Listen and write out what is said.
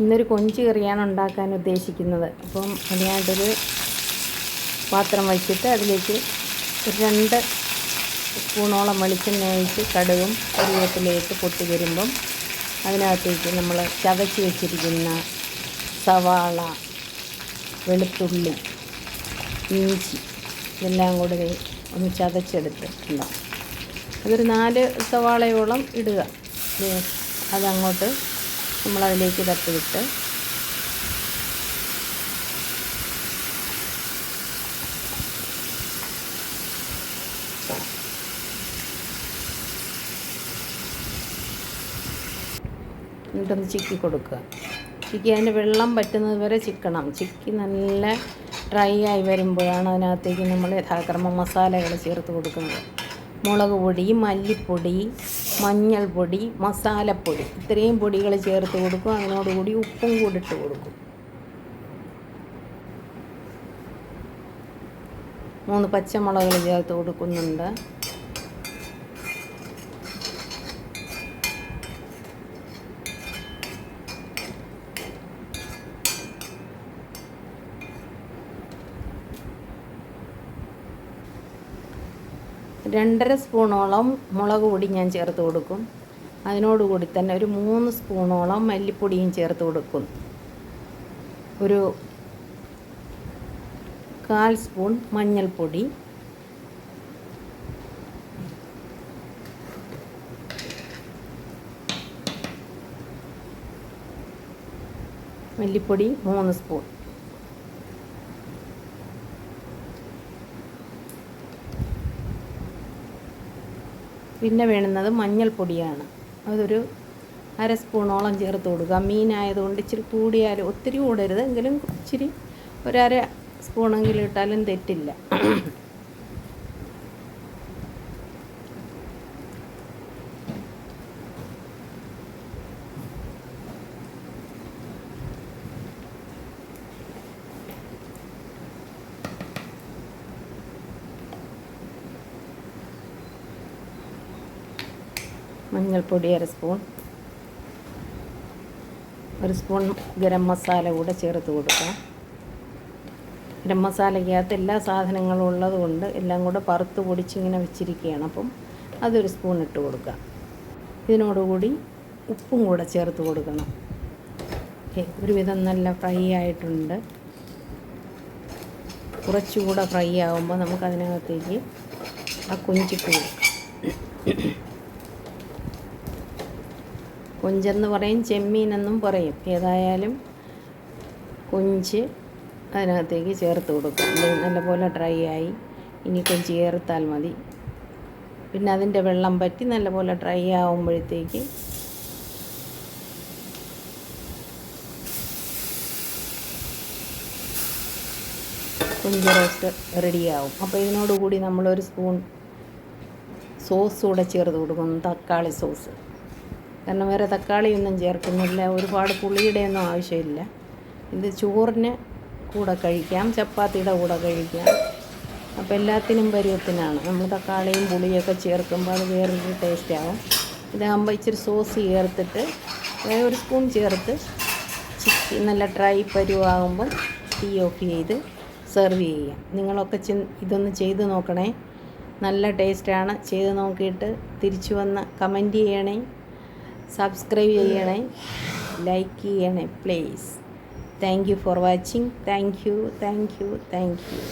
ഇന്നൊരു കൊഞ്ച് കറിയാണ് ഉണ്ടാക്കാൻ ഉദ്ദേശിക്കുന്നത്. അപ്പം അതിനായിട്ടൊരു പാത്രം വച്ചിട്ട് അതിലേക്ക് രണ്ട് സ്പൂണോളം വെളിച്ചെണ്ണ ഒഴിച്ച് കടുകും കറിവേപ്പിലയിട്ട് പൊട്ടി വരുമ്പം അതിനകത്തേക്ക് നമ്മൾ ചതച്ച് വെച്ചിരിക്കുന്ന സവാള വെളുത്തുള്ളി ഇഞ്ചി ഇതെല്ലാം കൂടി ഒന്ന് ചതച്ചെടുത്തിട്ടുണ്ടാവും അതൊരു നാല് സവാളയോളം ഇടുക. അതങ്ങോട്ട് നമ്മളതിലേക്ക് തട്ടിവിട്ട് എന്നിട്ടൊന്ന് ചിക്കി കൊടുക്കുക. ചിക്കി അതിന്റെ വെള്ളം പറ്റുന്നത് വരെ ചിക്കണം. ചിക്കി നല്ല ഡ്രൈ ആയി വരുമ്പോഴാണ് അതിനകത്തേക്ക് നമ്മൾ യഥാക്രമം മസാലകൾ ചേർത്ത് കൊടുക്കുന്നത്. മുളക് പൊടി മല്ലിപ്പൊടി മഞ്ഞൾപ്പൊടി മസാലപ്പൊടി. ഇത്രയും പൊടികൾ ചേർത്ത് കൊടുക്കും. അതിനോടുകൂടി ഉപ്പും കൂടി ഇട്ട് കൊടുക്കും. മൂന്ന് പച്ചമുളകുകൾ ചേർത്ത് കൊടുക്കുന്നുണ്ട്. രണ്ടര സ്പൂണോളം മുളക് പൊടി ഞാൻ ചേർത്ത് കൊടുക്കും. അതിനോടുകൂടി തന്നെ ഒരു മൂന്ന് സ്പൂണോളം മല്ലിപ്പൊടിയും ചേർത്ത് കൊടുക്കും. ഒരു കാൽ സ്പൂൺ മഞ്ഞൾപ്പൊടി. മല്ലിപ്പൊടി മൂന്ന് സ്പൂൺ. പിന്നെ വേണുന്നത് മഞ്ഞൾപ്പൊടിയാണ്. അതൊരു അര സ്പൂണോളം ചേർത്ത് കൊടുക്കുക. മീനായതുകൊണ്ട് ഇച്ചിരി കൂടിയാലും ഒത്തിരി കൂടരുത്. എങ്കിലും ഇച്ചിരി ഒരര സ്പൂണെങ്കിലും ഇട്ടാലും തെറ്റില്ല. മഞ്ഞൾപ്പൊടി അര സ്പൂൺ. ഒരു സ്പൂൺ ഗരം മസാല കൂടെ ചേർത്ത് കൊടുക്കാം. ഗരം മസാലയ്ക്കകത്ത് എല്ലാ സാധനങ്ങളും ഉള്ളത് കൊണ്ട് എല്ലാം കൂടെ പറുത്ത് പൊടിച്ചിങ്ങനെ വെച്ചിരിക്കുകയാണ്. അപ്പം അതൊരു സ്പൂൺ ഇട്ട് കൊടുക്കാം. ഇതിനോടുകൂടി ഉപ്പും കൂടെ ചേർത്ത് കൊടുക്കണം. ഓക്കെ ഒരുവിധം നല്ല ഫ്രൈ ആയിട്ടുണ്ട്. കുറച്ചുകൂടെ ഫ്രൈ ആകുമ്പോൾ നമുക്കതിനകത്തേക്ക് ആ കൊഞ്ചിട്ട് കൊടുക്കാം കൊഞ്ചെന്ന് പറയും ചെമ്മീനെന്നും പറയും. ഏതായാലും കൊഞ്ച് അതിനകത്തേക്ക് ചേർത്ത് കൊടുക്കും. നല്ലപോലെ ഡ്രൈ ആയി. ഇനി കൊഞ്ച് ചേർത്താൽ മതി. പിന്നെ അതിന്റെ വെള്ളം പറ്റി നല്ലപോലെ ഡ്രൈ ആകുമ്പോഴത്തേക്ക് കൊഞ്ച് റോസ്റ്റ് റെഡിയാവും അപ്പോൾ ഇതിനോടുകൂടി നമ്മളൊരു സ്പൂൺ സോസ് കൂടെ ചേർത്ത് കൊടുക്കും തക്കാളി സോസ്. കാരണം വേറെ തക്കാളിയൊന്നും ചേർക്കുന്നില്ല ഒരുപാട് പുളിയുടെ ഒന്നും ആവശ്യമില്ല. ഇത് ചോറിന് കൂടെ കഴിക്കാം ചപ്പാത്തിയുടെ കൂടെ കഴിക്കാം. അപ്പോൾ എല്ലാത്തിനും പരുവത്തിനാണ്. നമ്മൾ തക്കാളിയും പുളിയൊക്കെ ചേർക്കുമ്പോൾ അത് വേറൊരു ടേസ്റ്റ് ആവും. ഇതാകുമ്പോൾ ഇച്ചിരി സോസ് ചേർത്തിട്ട് ഒരു സ്പൂൺ ചേർത്ത് ചിക്കി നല്ല ഡ്രൈ പരുവാകുമ്പോൾ തീ ഓഫ് ചെയ്ത് സെർവ് ചെയ്യാം. നിങ്ങളൊക്കെ ചെ ഇതൊന്ന് ചെയ്ത് നോക്കണേ. നല്ല ടേസ്റ്റാണ് ചെയ്ത് നോക്കിയിട്ട് തിരിച്ചു വന്ന് കമന്റ് ചെയ്യണേ. സബ്സ്ക്രൈബ് ചെയ്യണേ. ലൈക്ക് ചെയ്യണേ please thank you for watching thank you thank you thank you